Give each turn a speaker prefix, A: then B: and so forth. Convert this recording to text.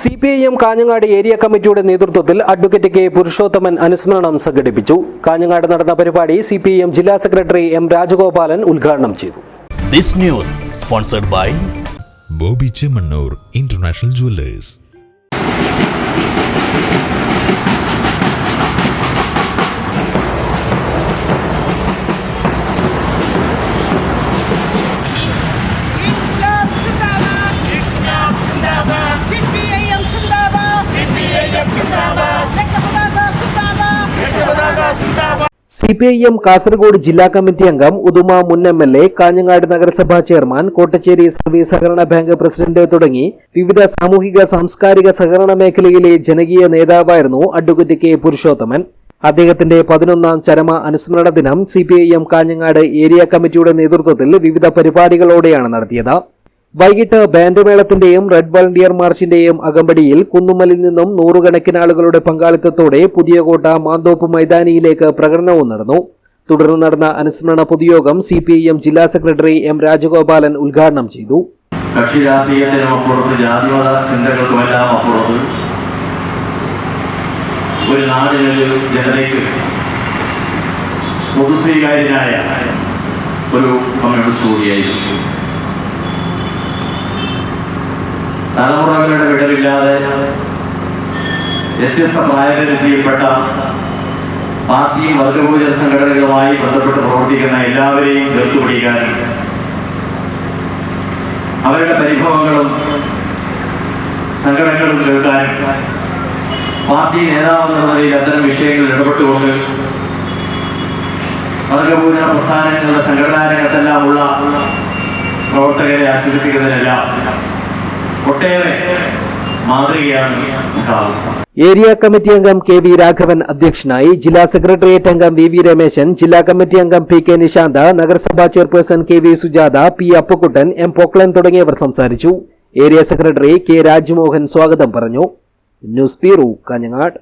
A: C P I M Kanhangad area കമ്മിറ്റിയുടെ നേതൃത്വത്തിൽ advocate K Purushothaman അനുസ്മരണം സംഘടിപ്പിച്ചു. കാഞ്ഞങ്ങാട് നടന്ന പരിപാടി സി പി ഐ എം ജില്ലാ സെക്രട്ടറി എം രാജഗോപാലൻ ഉദ്ഘാടനം ചെയ്തു.
B: This news sponsored by
C: Boby Chemmanur international jewellers.
A: C P I M Kasaragod ജില്ലാ കമ്മിറ്റി അംഗം ഉദുമ മുൻ എം എൽ എ കാഞ്ഞങ്ങാട് നഗരസഭാ ചെയർമാൻ കോട്ടച്ചേരി സർവീസ് സഹകരണ ബാങ്ക് പ്രസിഡന്റ് തുടങ്ങി വിവിധ സാമൂഹിക സാംസ്കാരിക സഹകരണ മേഖലയിലെ ജനകീയ നേതാവായിരുന്നു അഡ്വക്കേറ്റ് കെ പുരുഷോത്തമൻ. അദ്ദേഹത്തിന്റെ പതിനൊന്നാം ചരമ അനുസ്മരണ ദിനം C P I M Kanhangad area കമ്മിറ്റിയുടെ നേതൃത്വത്തിൽ വിവിധ പരിപാടികളോടെയാണ് നടത്തിയത്. വൈകിട്ട് ബാൻഡ് മേളത്തിന്റെയും റെഡ് വളണ്ടിയർ മാർച്ചിന്റെയും അകമ്പടിയിൽ കുന്നുമലിൽ നിന്നും നൂറുകണക്കിന് ആളുകളുടെ പങ്കാളിത്തത്തോടെ പുതിയ കോട്ട മാന്തോപ്പ് മൈതാനിയിലേക്ക് പ്രകടനവും നടന്നു. തുടർന്ന് നടന്ന അനുസ്മരണ പൊതുയോഗം സി പി ഐ എം ജില്ലാ സെക്രട്ടറി എം രാജഗോപാലൻ ഉദ്ഘാടനം ചെയ്തു.
D: ഒരു ജനതയ്ക്ക് ഒരു തലമുറകളുടെ വിടവില്ലാതെ വ്യത്യസ്ത പ്രായപരിധിയിൽപ്പെട്ട പാർട്ടിയും വർഗപൂജ സംഘടനകളുമായി ബന്ധപ്പെട്ട് പ്രവർത്തിക്കുന്ന എല്ലാവരെയും ചേർത്തുപിടിക്കാനും അവരുടെ പരിഭവങ്ങളും സംഘടനകളും കേൾക്കാനും പാർട്ടി നേതാവെന്ന നിലയിൽ അത്തരം വിഷയങ്ങളിൽ ഇടപെട്ടുകൊണ്ട് വർഗപൂജ പ്രസ്ഥാനങ്ങളുടെ സംഘടനാ രംഗത്തെല്ലാമുള്ള പ്രവർത്തകരെ ആശ്വസിപ്പിക്കുന്നതിനെല്ലാം ഒട്ടേറെ മാതൃകയാണ് സഖാവ്.
A: ഏരിയ കമ്മിറ്റി അംഗം കെ വി രാഘവൻ അധ്യക്ഷനായി ജില്ലാ സെക്രട്ടേറിയറ്റ് അംഗം വി വി രമേശൻ ജില്ലാ കമ്മിറ്റി അംഗം പി കെ നിശാന്ത നഗരസഭാ chairperson K V Sujatha P Appukuttan M Poklan തുടങ്ങിയവർ സംസാരിച്ചു. ഏരിയ സെക്രട്ടറി കെ രാജ്മോഹൻ സ്വാഗതം പറഞ്ഞു. News bureau Kanhangad.